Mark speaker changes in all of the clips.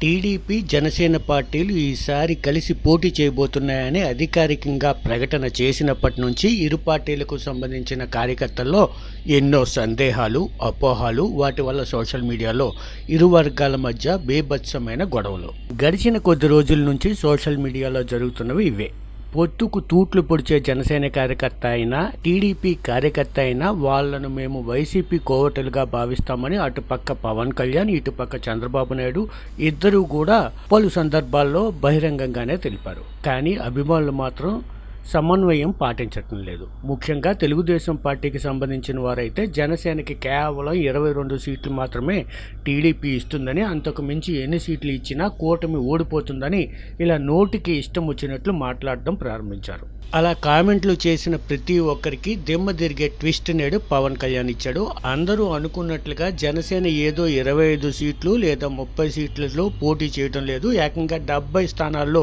Speaker 1: TDP Janasena పార్టీలు ఈసారి కలిసి పోటీ చేయబోతున్నాయని అధికారికంగా ప్రకటన చేసినప్పటి నుంచి ఇరు పార్టీలకు సంబంధించిన కార్యకర్తల్లో ఎన్నో సందేహాలు అపోహాలు వాటి వల్ల సోషల్ మీడియాలో ఇరు వర్గాల మధ్య బేభత్సమైన గొడవలు. గడిచిన కొద్ది రోజుల నుంచి సోషల్ మీడియాలో జరుగుతున్నవి ఇవే. పొత్తుకు తూట్లు పొడిచే జనసేన కార్యకర్త అయినా టీడీపీ కార్యకర్త అయినా వాళ్ళను మేము వైసీపీ కోవటలుగా భావిస్తామని అటుపక్క పవన్ కళ్యాణ్ ఇటుపక్క చంద్రబాబు నాయుడు ఇద్దరూ కూడా పలు సందర్భాల్లో బహిరంగంగానే తెలిపారు. కానీ అభిమానులు మాత్రం సమన్వయం పాటించటం లేదు. ముఖ్యంగా తెలుగుదేశం పార్టీకి సంబంధించిన వారైతే జనసేనకి కేవలం ఇరవై రెండు సీట్లు మాత్రమే టీడీపీ ఇస్తుందని అంతకు మించి ఎన్ని సీట్లు ఇచ్చినా కూటమి ఓడిపోతుందని ఇలా నోటికి ఇష్టం వచ్చినట్లు మాట్లాడడం ప్రారంభించారు. అలా కామెంట్లు చేసిన ప్రతి ఒక్కరికి దిమ్మ తిరిగే ట్విస్ట్ నేడు పవన్ కళ్యాణ్ ఇచ్చాడు. అందరూ అనుకున్నట్లుగా జనసేన ఏదో ఇరవై ఐదు సీట్లు లేదా ముప్పై సీట్లలో పోటీ చేయడం లేదు. ఏకంగా డెబ్బై స్థానాల్లో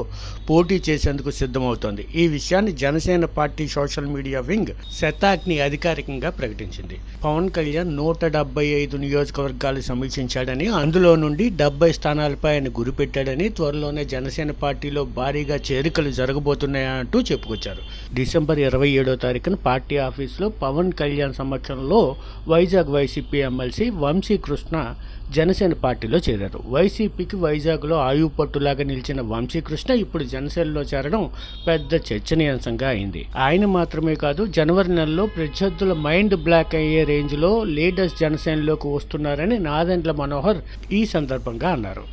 Speaker 1: పోటీ చేసేందుకు సిద్ధమవుతోంది. ఈ విషయాన్ని Janasena party social media wing శతాక్ని అధికారికంగా ప్రకటించింది. పవన్ కళ్యాణ్ నూట డెబ్బై ఐదు నియోజకవర్గాలు సమీక్షించాడని అందులో నుండి డెబ్బై స్థానాలపై ఆయన గురిపెట్టాడని త్వరలోనే జనసేన పార్టీలో భారీగా చేరికలు జరగబోతున్నాయంటూ చెప్పుకొచ్చారు. డిసెంబర్ ఇరవై ఏడో తారీఖున పార్టీ ఆఫీసులో పవన్ కళ్యాణ్ సమక్షంలో వైజాగ్ వైసీపీ ఎమ్మెల్సీ వంశీ కృష్ణ జనసేన పార్టీలో చేరారు. వైసీపీకి వైజాగ్లో ఆయువు పట్టులాగా నిలిచిన వంశీకృష్ణ ఇప్పుడు జనసేనలో చేరడం పెద్ద చర్చనీయాంశంగా అయింది. ఆయన మాత్రమే కాదు జనవరి నెలలో ప్రత్యర్థుల మైండ్ బ్లాక్ అయ్యే రేంజ్లో లీడర్స్ జనసేనలోకి వస్తున్నారని నాదెండ్ల మనోహర్ ఈ సందర్భంగా అన్నారు.